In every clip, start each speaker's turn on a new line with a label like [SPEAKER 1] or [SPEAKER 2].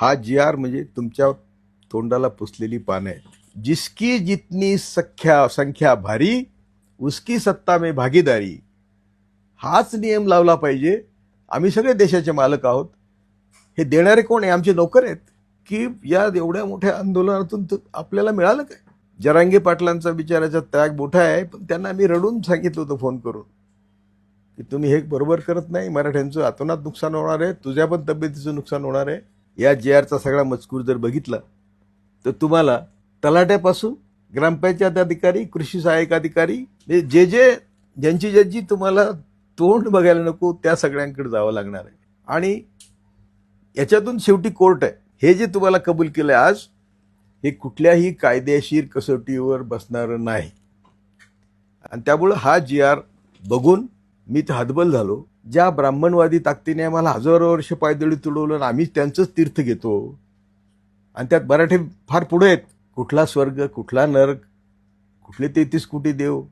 [SPEAKER 1] हा जी आर म्हणजे तुमच्या तोंडाला पुसलेली पानं आहेत. जिसकी जितनी सख्या संख्या भारी उसकी सत्ता में भागीदारी. हाच नियम लावला पाहिजे. आम्ही सगळे देशाचे मालक आहोत. हे देणारे कोण आहे? आमचे नोकर आहेत. की या एवढ्या मोठ्या आंदोलनातून त- आपल्याला मिळालं काय? जरांगे पाटलांचा विचाराचा त्याग मोठा आहे पण त्यांना आम्ही रडून सांगितलं होतं फोन करून. की तुम्ही हे बरोबर करत नाही. मराठ्यांचं आतोनात नुकसान होणार आहे. तुझ्या पण तब्येतीचं नुकसान होणार आहे. या जे आरचा सगळा मजकूर जर बघितला तर तुम्हाला तलाट्यापासून ग्रामपंचायत अधिकारी कृषी सहाय्यक अधिकारी हे जे जे ज्यांची ज्यांची तुम्हाला तोंड बघायला नको त्या सगळ्यांकडे जावं लागणार आहे. आणि याच्यातून शेवटी कोर्ट आहे. हे जे तुम्हाला कबूल केलं आज हे कुठल्याही कायदेशीर कसोटीवर बसणारं नाही. आणि त्यामुळं हा जी आर बघून मी तर हतबल झालो. ज्या ब्राह्मणवादी ताकदीने आम्हाला हजारो वर्ष पायदळी तुडवलं आणि आम्ही त्यांचंच तीर्थ घेतो. आणि त्यात मराठी फार पुढे आहेत. कुठला स्वर्ग कुठला नरक कुठले तेहतीस कोटी देव?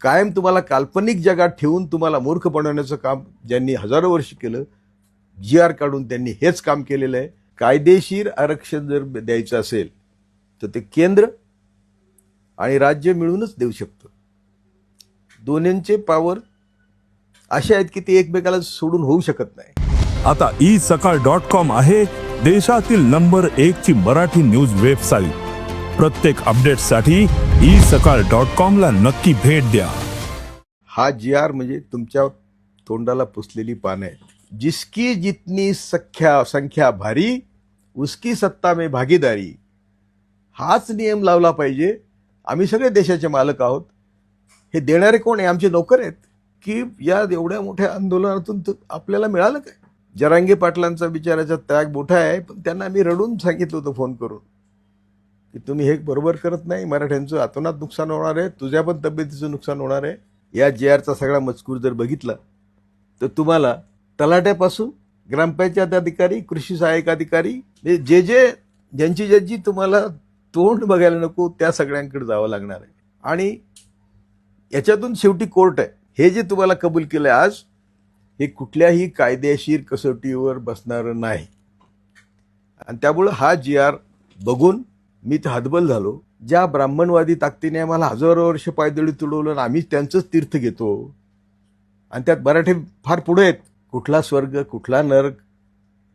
[SPEAKER 1] कायम तुम्हाला काल्पनिक जगात ठेवून तुम्हाला मूर्ख बनवण्याचं काम ज्यांनी हजारो वर्ष केलं जी आर काढून त्यांनी हेच काम केलेलं आहे. कायदेशीर आरक्षण जर द्यायचं असेल तर ते केंद्र आणि राज्य मिळूनच देऊ शकतं. दोन्हींचे पॉवर असे आहेत की ते एकमेकाला सोडून होऊ शकत नाही.
[SPEAKER 2] आता ई सकाळ डॉट कॉम आहे देशातील नंबर एक ची मराठी न्यूज वेबसाईट. प्रत्येक अपडेटसाठी ई सकाळ डॉट कॉम ला नक्की भेट द्या.
[SPEAKER 1] हा जी आर म्हणजे तुमच्या तोंडाला पुसलेली पानं आहेत. जिसकी जितनी सख्या संख्या भारी उसकी सत्ता में भागीदारी. हाच नियम लावला पाहिजे. आम्ही सगळे देशाचे मालक आहोत. हे देणारे कोण आहे? आमचे नोकर आहेत. की या एवढ्या मोठ्या आंदोलनातून आपल्याला मिळालं काय? जरांगे पाटलांचा बिचाराचा त्याग मोठा आहे पण त्यांना आम्ही रडून सांगितलं होतं फोन करून. की तुम्ही हे बरोबर करत नाही मराठ्यांचं आतोनात नुकसान होणार आहे तुझ्या पण तब्येतीचं नुकसान होणार आहे. या जे आरचा सगळा मजकूर जर बघितला तर तुम्हाला तलाट्यापासून ग्रामपंचायत अधिकारी कृषी सहाय्यक अधिकारी हे जे जे ज्यांची ज्यांची तुम्हाला तोंड बघायला नको त्या सगळ्यांकडे जावं लागणार आहे. आणि याच्यातून शेवटी कोर्ट आहे. हे जे तुम्हाला कबूल केलं आज हे कुठल्याही कायदेशीर कसोटीवर बसणारं नाही. आणि त्यामुळं हा जी आर बघून मी तर हतबल झालो. ज्या ब्राह्मणवादी ताकदीने आम्हाला हजारो वर्ष पायदळी तुडवलं आणि आम्ही त्यांचंच तीर्थ घेतो. आणि त्यात मराठी फार पुढे आहेत. कुठला स्वर्ग कुठला नरक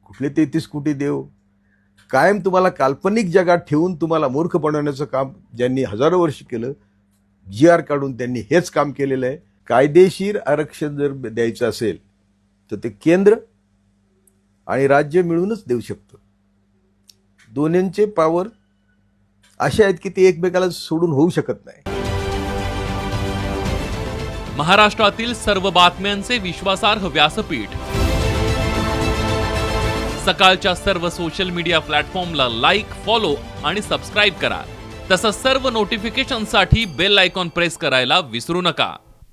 [SPEAKER 1] कुठले तेहतीस कोटी देव. कायम तुम्हाला काल्पनिक जगात ठेवून तुम्हाला मूर्ख बनवण्याचं काम ज्यांनी हजारो वर्ष केलं जी आर काढून त्यांनी हेच काम केलेलं आहे. कायदेशीर आरक्षण जर द्यायचं असेल तर ते केंद्र आणि राज्य मिळूनच देऊ शकतं. दोन्हींचे पॉवर असे आहेत की ते एकमेकाला सोडून होऊ शकत नाही.
[SPEAKER 3] महाराष्ट्रातील सर्व बातम्यांचे विश्वासार्ह व्यासपीठ. सकाळच्या सर्व सोशल मीडिया प्लॅटफॉर्मला लाईक फॉलो आणि सबस्क्राईब करा. तसंच सर्व नोटिफिकेशनसाठी बेल आयकॉन प्रेस करायला विसरू नका.